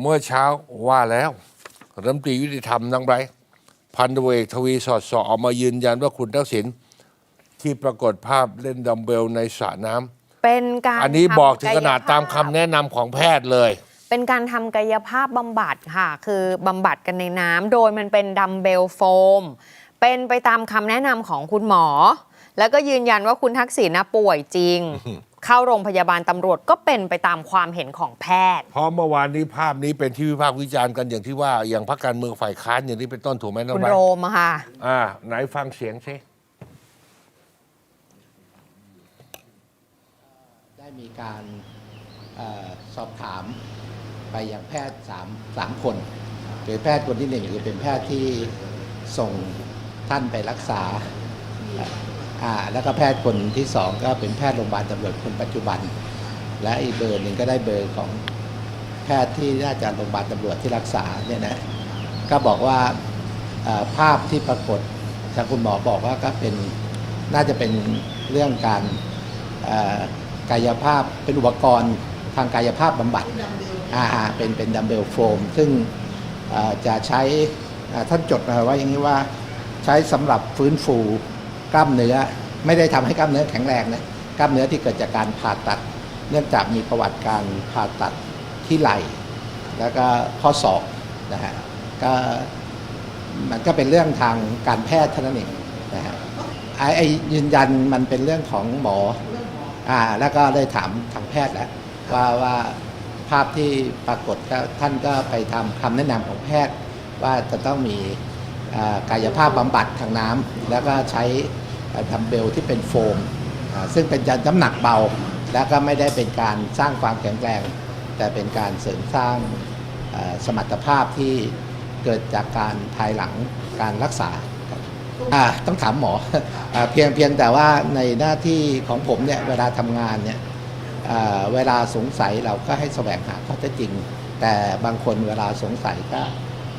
เมื่อเช้าว่าแล้วรัฐมนตรียุติธรรมนังไบรท์พันตำรวจเอกทวีสอดส่องออกมายืนยันว่าคุณทักษิณที่ปรากฏภาพเล่นดัมเบลในสระน้ำเป็นการอันนี้ทำบอกถึงขนาดกยภพตามคำแนะนำของแพทย์เลย เป็นการทำกายภาพบำบัดค่ะ คือบำบัดกันในน้ำโดยมันเป็นดัมเบลโฟม เป็นไปตามคำแนะนำของคุณหมอ แล้วก็ยืนยันว่าคุณทักษิณน่ะป่วยจริง เข้าโรงพยาบาลตำรวจก็เป็นไปตามความเห็นของแพทย์ เพราะเมื่อวานนี้ภาพนี้เป็นที่วิพากษ์วิจารณ์กันอย่างที่ว่าอย่างพรรคการเมืองฝ่ายค้านอย่างที่เป็นต้นถูกไหมน้องคุณไบรโรท์มอะค่ะ อ่า ไหนฟังเสียงสิได้มีการเออสอบถามไปยังแพทย์สามสามคน โดยแพทย์คนที่หนึ่งคือเป็นแพทย์ที่ส่งท่านไปรักษาอ่า แล้วก็แพทย์คนที่สองก็เป็นแพทย์โรงพยาบาลตำรวจคนปัจจุบัน และอีกเบอร์หนึ่งก็ได้เบอร์ของแพทย์ที่น่าจะโรงพยาบาลตำรวจที่รักษาเนี่ยนะก็บอกว่าภาพที่ปรากฏทางคุณหมอบอกว่าก็เป็นน่าจะเป็นเรื่องการกายภาพเป็นอุปกรณ์ทางกายภาพบำบัดอ่าเป็นเป็นดัมเบลโฟม ซึ่งจะใช้อ่าท่านจดมาว่าอย่างนี้ว่าใช้สำหรับฟื้นฟู กล้ามเนื้อไม่ได้ทำให้กล้ามเนื้อแข็งแรงนะกล้ามเนื้อที่เกิดจากการผ่าตัด เนื่องจากมีประวัติการผ่าตัดที่ไหล่ แล้วก็ข้อศอกนะฮะก็มันก็เป็นเรื่องทางการแพทย์เท่านั้นเองนะฮะไอ้ยืนยันมันเป็นเรื่องของหมออ่าแล้วก็ได้ถามทางแพทย์แล้วว่าว่าภาพที่ปรากฏก็ท่านก็ไปทำคำแนะนำของแพทย์ ว่าจะต้องมีกายภาพบำบัดทางน้ำแล้วก็ใช้ ดัมเบลที่เป็นโฟม ซึ่งเป็นน้ำหนักเบา แล้วก็ไม่ได้เป็นการสร้างความแข็งแรง แต่เป็นการเสริมสร้างสมรรถภาพที่เกิดจากการภายหลังการรักษาต้องถามหมออเพียงเพียงแต่ว่าในหน้าที่ของผมเนี่ยเวลาทำงานเนี่ยเวลาสงสัยเราก็ให้แสวงหาข้อเท็จจริง แต่บางคนเวลาสงสัยก็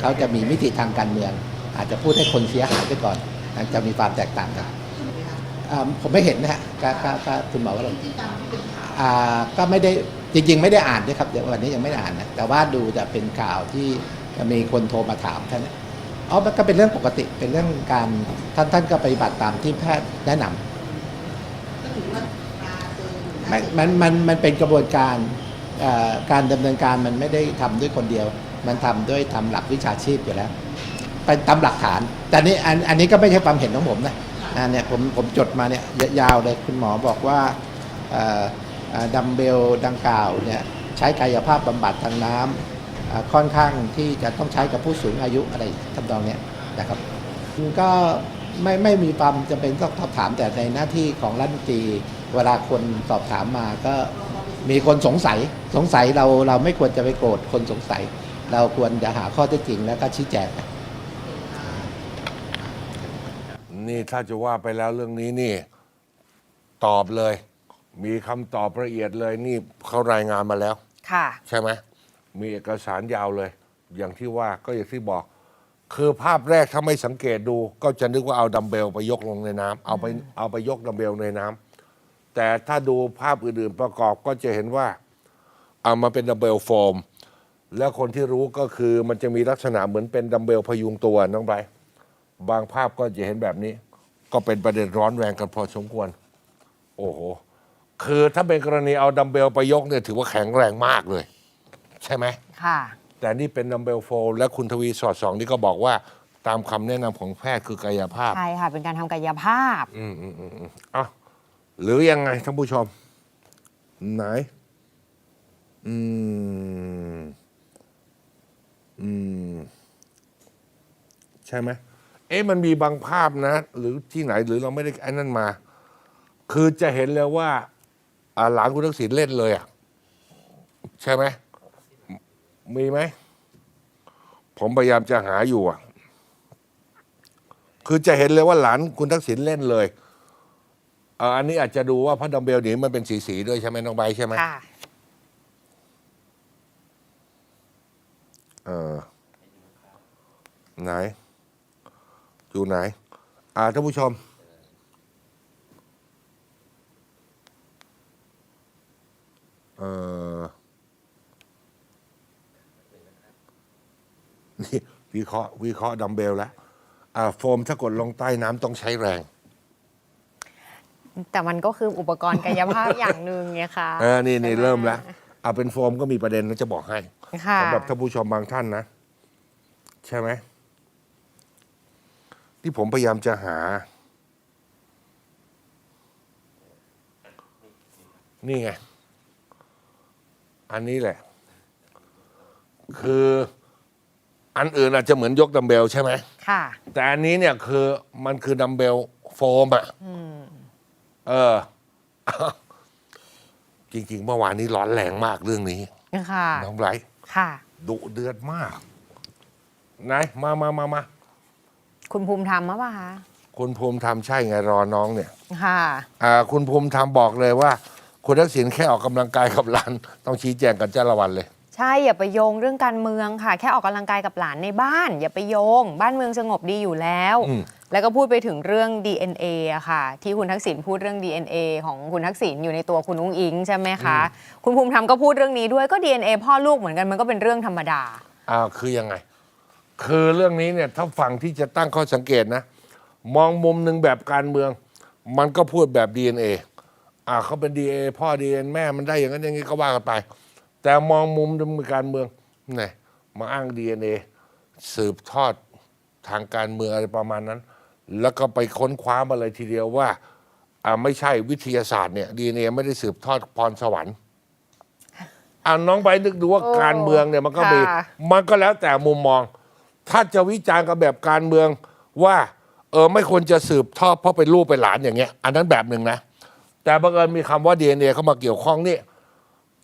เขาจะมีมิติทางการเมือง อาจจะพูดให้คนเสียหายไปก่อนจจะมีความแตกต่างกัน ผมไม่เห็นนะฮะก็ก็ก็คุณหมอว่าอ่าก็ไม่ได้จริง ๆ ไม่ได้อ่านด้วยครับเดี๋ยววันนี้ยังไม่ได้อ่านนะแต่ว่าดูจะเป็นข่าวที่มีคนโทรมาถามท่านอ๋อมันก็เป็นเรื่องปกติเป็นเรื่องการท่านท่านก็ปฏิบัติตามที่แพทย์แนะนำไม่มันมันมันเป็นกระบวนการเอ่อการดำเนินการมันไม่ได้ทำด้วยคนเดียว มันทำด้วยทำหลักวิชาชีพอยู่แล้วเป็นตามหลักฐาน แต่นี่อันอันนี้ก็ไม่ใช่ความเห็นของผมนะ อันเนี่ยผมผมจดมาเนี่ยยาวเลยคุณหมอบอกว่าดัมเบลดังกล่าวเนี่ยใช้กายภาพบำบัดทางน้ำอ่าค่อนข้างที่จะต้องใช้กับผู้สูงอายุอะไรทำนองเนี้ยนะครับก็ไม่ไม่มีความจำเป็นต้องสอบถามแต่ในหน้าที่ของรัฐมนตรีเวลาคนสอบถามมาก็มีคนสงสัยสงสัยเราเราไม่ควรจะไปโกรธคนสงสัย เราควรจะหาข้อเท็จจริงแล้วก็ชี้แจง นี่ถ้าจะว่าไปแล้วเรื่องนี้นี่ ตอบเลย มีคำตอบละเอียดเลยนี่เขารายงานมาแล้ว ค่ะ ใช่ไหมมีเอกสารยาวเลย อย่างที่ว่าก็อย่างที่บอก คือภาพแรกถ้าไม่สังเกตดู ก็จะนึกว่าเอาดัมเบลไปยกลงในน้ำเอาไปเอาไปยกดัมเบลในน้ำแต่ถ้าดูภาพอื่นๆประกอบก็จะเห็นว่า เอามาเป็นดัมเบลโฟม แล้วคนที่รู้ก็คือมันจะมีลักษณะเหมือนเป็นดัมเบลพยุงตัวน้องไบร์ท บางภาพก็จะเห็นแบบนี้ ก็เป็นประเด็นร้อนแรงกันพอสมควร โอ้โห คือถ้าเป็นกรณีเอาดัมเบลไปยกเนี่ยถือว่าแข็งแรงมากเลย ใช่ไหม ค่ะ แต่นี่เป็นดัมเบลโฟมและคุณทวีสอดสองนี่ก็บอกว่าตามคำแนะนำของแพทย์คือกายภาพ ใช่ค่ะ เป็นการทำกายภาพ อืมอืมอืมอืมอะหรือยังไงท่านผู้ชม ไหน อืม อืม ใช่ไหม เอ๊ะมันมีบางภาพนะ หรือที่ไหนหรือเราไม่ได้ไอ้นั่นมา คือจะเห็นเลยว่าอ่าหลานคุณทักษิณเล่นเลยอะใช่ไหมมีไหม ผมพยายามจะหาอยู่อะ คือจะเห็นเลยว่าหลานคุณทักษิณเล่นเลยเอ่ออันนี้อาจจะดูว่าพระดัมเบลนี้มันเป็นสีสีๆด้วยใช่ไหมน้องใบร์ทใช่ไหมค่ะ เออไหน อยู่ไหน อ่าท่านผู้ชม เออนี่วิเคราะห์วิเคราะห์ดัมเบลแล้ว อ่า โฟมถ้ากดลงใต้น้ำต้องใช้แรง แต่มันก็คืออุปกรณ์กายภาพอย่างหนึ่งไงคะเออนี่นี่ใช่ไหเริ่มแล้วเอาเป็นโฟมก็มีประเด็นนะจะบอกให้ค่ะสำหรับท่านผู้ชมบางท่านนะ ใช่ไหม ที่ผมพยายามจะหา นี่ไง อันนี้แหละ คืออันอื่นอาจจะเหมือนยกดัมเบลใช่ไหม ค่ะ แต่อันนี้เนี่ยคือมันคือดัมเบลโฟมอะเออ จริง ๆ เมื่อวานนี้ร้อนแรงมากเรื่องนี้ ค่ะ น้องไบรท์ค่ะ ดุเดือดมาก ไหน มามามามา คุณภูมิธรรมมะปะคะคุณภูมิธรรมใช่ไงรอน้องเนี่ยค่ะอ่าคุณภูมิธรรมบอกเลยว่า คุณทักษิณแค่ออกกำลังกายกับหลาน ต้องชี้แจงกันจ้าละวันเลย ใช่อย่าไปโยงเรื่องการเมืองค่ะ แค่ออกกำลังกายกับหลานในบ้าน อย่าไปโยง บ้านเมืองสงบดีอยู่แล้วอืมแล้วก็พูดไปถึงเรื่อง DNA อะค่ะ ที่คุณทักษิณพูดเรื่อง DNA ของคุณทักษิณอยู่ในตัวคุณอุ้งอิงใช่ไหมคะคุณภูมิธรรมก็พูดเรื่องนี้ด้วยก็ DNA พ่อลูกเหมือนกันมันก็เป็นเรื่องธรรมดาอ่าคือยังไง คือเรื่องนี้เนี่ยถ้าฝั่งที่จะตั้งข้อสังเกตนะ มองมุมหนึ่งแบบการเมือง มันก็พูดแบบ DNA อ่าเขาเป็น DNA พ่อ DNA แม่มันได้อย่างนั้นอย่างนี้ก็ว่ากันไป แต่มองมุมหนึ่งการเมืองนี่มาอ้าง DNA สืบทอดทางการเมืองอะไรประมาณนั้น แล้วก็ไปค้นคว้ามาเลยทีเดียวว่าอ่าไม่ใช่วิทยาศาสตร์เนี่ย DNA ไม่ได้สืบทอดพรสวรรค์อ่าน้องไปนึกดูว่าโอ้การเมืองเนี่ยมันก็มี ค่ะ มันก็แล้วแต่มุมมอง ถ้าจะวิจารณ์กันแบบการเมืองว่า เออไม่ควรจะสืบทอดเพราะเป็นลูกเป็นหลานอย่างเงี้ย อันนั้นแบบหนึ่งนะ แต่บังเอิญมีคำว่า DNA เข้ามาเกี่ยวข้องนี่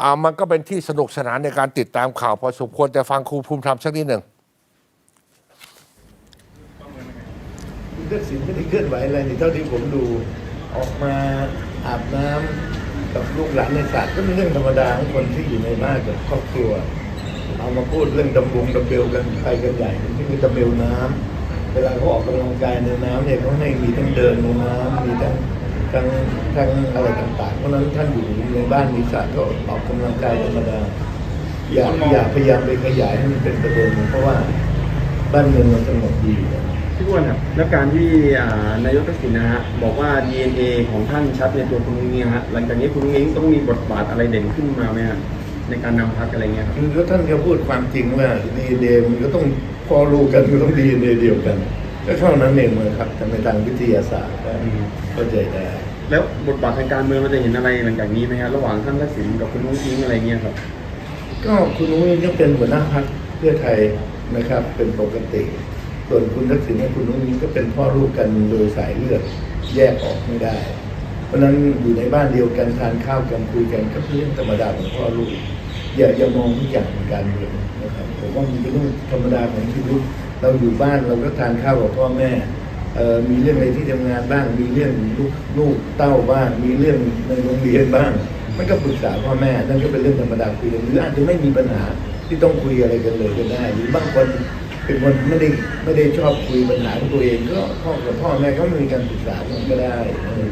อ่ามันก็เป็นที่สนุกสนานในการติดตามข่าวพอสมควรแต่ฟังครูภูมิธรรมสักนิดหนึ่ง คุณทักษิณไม่ได้เคลื่อนไหวอะไรนี่เท่าที่ผมดูออกมาอาบน้ำกับลูกหลานในศาลก็เป็นเรื่องธรรมดาของคนที่อยู่ในบ้านกับครอบครัว เอามาพูดเรื่องดำบงดำเบลกันไปกันใหญ่นี่คือดำเบลน้ำเวลาเขาออกกำลังกายในน้ำเนี่ยเขาให้มีทั้งเดินในน้ำมีทั้งทั้งทั้งอะไรต่างๆ เพราะฉะนั้นท่านอยู่ในบ้านมีสระก็ออกกำลังกายธรรมดาอย่าอย่าพยายามไปขยายให้มันเป็นประเด็นเพราะว่าบ้านเมืองมันสงบดีพี่อ้วนครับแล้วการที่อ่านายกทักษิณนะฮะบอกว่า DNA ของท่านชัดในตัวคุณอุ้งอิงฮะหลังจากนี้คุณอุ้งอิงต้องมีบทบาทอะไรเด่นขึ้นมาไหมฮะ ในการนำพรรคอะไรเงี้ยครับคือก็ท่านก็พูดความจริงว่าดีเดมันก็ต้องพอรู้กันก็ต้องดีเดเดียวกันก็เท่านั้นเองเลยครับแต่ในทางวิทยาศาสตร์ก็เข้าใจได้แล้วบทบาททางการเมืองเราจะเห็นอะไรหลังจากนี้ไหมฮะระหว่างท่านทักษิณกับคุณอุ้งอิงอะไรเงี้ยครับ ก็คุณอุ้งอิงก็เป็นหัวหน้าพรรคเพื่อไทยนะครับ เป็นปกติ ส่วนคุณทักษิณกับคุณอุ้งอิงก็เป็นพ่อลูกกันโดยสายเลือดแยกออกไม่ได้ เพราะฉะนั้นอยู่ในบ้านเดียวกันทานข้าวกันคุยกันก็เป็นเรื่องธรรมดาของพ่อลูก อย่าอย่ามองทุกอย่างเป็นการเมืองนะครับผมว่ามันเป็นเรื่องธรรมดาของชีวิตเราอยู่บ้านเราก็ทานข้าวกับพ่อแม่มีเรื่องในที่ทำงานบ้าง มีเรื่องลูกลูกเต้าบ้าง มีเรื่องในโรงเรียนบ้างมันก็ปรึกษาพ่อแม่นั่นก็เป็นเรื่องธรรมดาคุยกันหรืออาจจะไม่มีปัญหาที่ต้องคุยอะไรกันเลยก็ได้ หรือบางคนเป็นคนไม่ได้ไม่ได้ชอบคุยปัญหาของตัวเองก็พ่อกับพ่อแม่ก็ไม่มีการปรึกษากันก็ได้เออ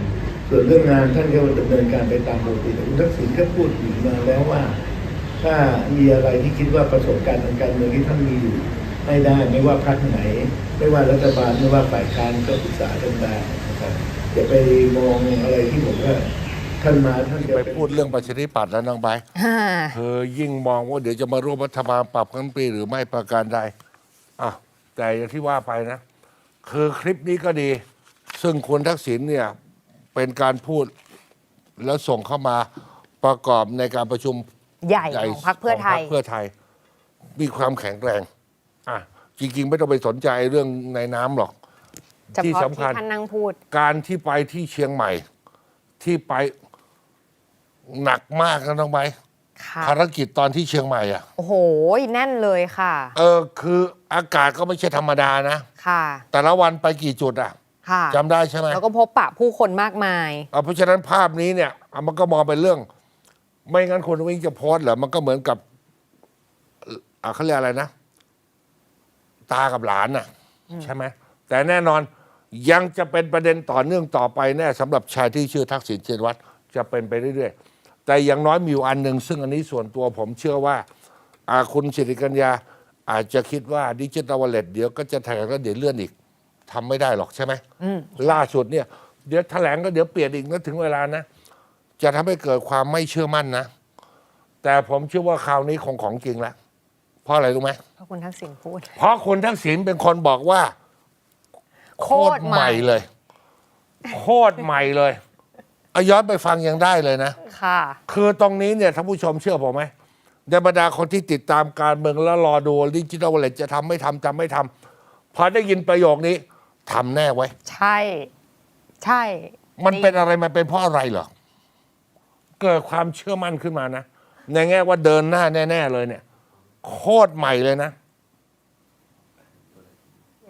ส่วนเรื่องงานท่านก็ดำเนินการไปตามปกติแต่คุณทักษิณก็พูดอยู่มาแล้วว่า ถ้ามีอะไรที่คิดว่าประสบการณ์ทางการเมืองที่ท่านมีอยู่ให้ได้ไม่ว่าพรรคไหน ไม่ว่ารัฐบาลไม่ว่าฝ่ายค้านก็ปรึกษากันได้นะครับอย่าไปมองอะไรที่ผมว่าท่านมาท่านจะไปเป็นพูดเรื่องประชาธิปัตย์แล้วน้องใบร์ทอ่าเธอยิ่งมองว่าเดี๋ยวจะมาร่วมรัฐบาลปรับกันปีหรือไม่ประการใดอะแต่อย่างที่ว่าไปนะ คือคลิปนี้ก็ดี ซึ่งคุณทักษิณเนี่ยเป็นการพูดแล้วส่งเข้ามาประกอบในการประชุม ใหญ่ของพรรคเพื่อไทขยงพรรคเพื่อไทย มีความแข็งแรงอะจริง ๆ ไม่ต้องไปสนใจเรื่องในน้ำหรอก เฉที่พาะสำคัญ ที่ท่านนั่งพูด การที่ไปที่เชียงใหม่ ที่ไปหนักมากนะน้องไบร์ทค่ะ ภารกิจตอนที่เชียงใหม่อะ โอ้โห แน่นเลยค่ะ เออคืออากาศก็ไม่ใช่ธรรมดานะ ค่ะ แต่ละวันไปกี่จุดอะค่ะ จำได้ใช่ไหมแล้วก็พบปะผู้คนมากมาย เอาเพราะฉะนั้นภาพนี้เนี่ยอะมันก็มองเป็นเรื่อง ไม่งั้นคนวิ่งจะโพสต์เหรอมันก็เหมือนกับอะเขาเรียกอะไรนะ ตากับหลานน่ะ ใช่ไหมแต่แน่นอนยังจะเป็นประเด็นต่อเนื่องต่อไปแน่สำหรับชายที่ชื่อทักษิณชินวัตรจะเป็นไปเรื่อยๆ แต่อย่างน้อยมีอยู่อันหนึ่งซึ่งอันนี้ส่วนตัวผมเชื่อว่าอาคุณสิริกัญญาอาจจะคิดว่าดิจิ t a ลวอลเล็ตเดี๋ยวก็จะแถลงแล้วเดี๋ยวเลื่อนอีกทำไม่ได้หรอกใช่ไหมอืมล่าสุดเนี่ย เดี๋ยวแถลงก็เดี๋ยวเปลี่ยนอีกนะถึงเวลานะ จะทำให้เกิดความไม่เชื่อมั่นนะ แต่ผมเชื่อว่าคราวนี้คงของจริงแล้วเพราะอะไรรู้ไหมเพราะคุณทักษิณพูด เพราะคุณทักษิณเป็นคนบอกว่า โคโคตตรรใหใหม่ม่เลย โคตรใหม่เลยเอาย้อนไปฟังยังได้เลยนะ ค่ะ คือตรงนี้เนี่ยท่านผู้ชมเชื่อผมไหมในบรรดาคนที่ติดตามการเมืองแล้วรอดูดิจิทัลวอลเล็ตจะทำไม่ทำทำไม่ทำพอได้ยินประโยคนี้ทำแน่ไว้ยใช่ ใช่ มันเป็นอะไรมันเป็นเพราะอะไรเหรอ เกิดความเชื่อมั่นขึ้นมานะ ในแง่ว่าเดินหน้าแน่ ๆ เลยเนี่ย โคตรใหม่เลยนะ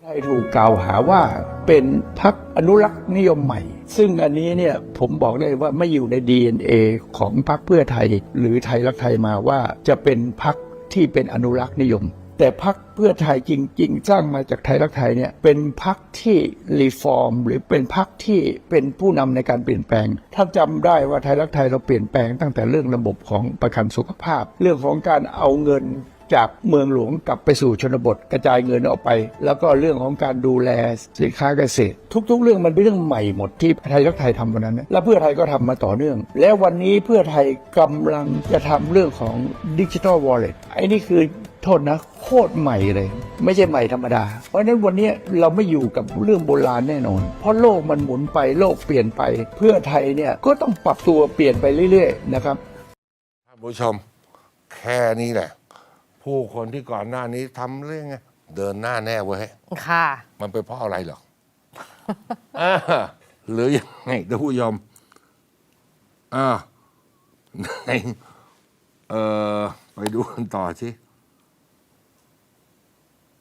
ไทยถูกกล่าวหาว่าเป็นพักอนุรักษ์นิยมใหม่ ซึ่งอันนี้เนี่ยผมบอกได้ว่าไม่อยู่ใน DNA ของพรรคเพื่อไทย หรือไทยรักไทยมาว่าจะเป็นพักที่เป็นอนุรักษ์นิยม แต่พักเพื่อไทยจริง ๆ สร้างมาจากไทยรักไทยเนี่ยเป็นพักที่รีฟอร์ม หรือเป็นพักที่เป็นผู้นำในการเปลี่ยนแปลง ถ้าจำได้ว่าไทยรักไทยเราเปลี่ยนแปลงตั้งแต่เรื่องระบบของประกันสุขภาพ เรื่องของการเอาเงินจากเมืองหลวงกลับไปสู่ชนบทกระจายเงินออกไป แล้วก็เรื่องของการดูแลสินค้าเกษตร ทุก ๆ เรื่องมันเป็นเรื่องใหม่หมดที่ไทยรักไทยทำวันนั้น และเพื่อไทยก็ทำมาต่อเนื่อง และวันนี้เพื่อไทยกำลังจะทำเรื่องของดิจิทัลวอลเล็ตไอ้นี่คือ โทษนะโคตรใหม่เลย ไม่ใช่ใหม่ธรรมดา เพราะฉะนั้นวันนี้เราไม่อยู่กับเรื่องโบราณแน่นอน เพราะโลกมันหมุนไปโลกเปลี่ยนไป เพื่อไทยเนี่ยก็ต้องปรับตัวเปลี่ยนไปเรื่อยๆนะครับท่านผู้ชมแค่นี้แหละ ผู้คนที่ก่อนหน้านี้ทำเรื่องไงเดินหน้าแน่เว้ยค่ะ มันเป็นเพราะอะไรเหรออ่าหรือยังไงท่านผู้ชมอ่าไหนเออไปดูกันต่อสิ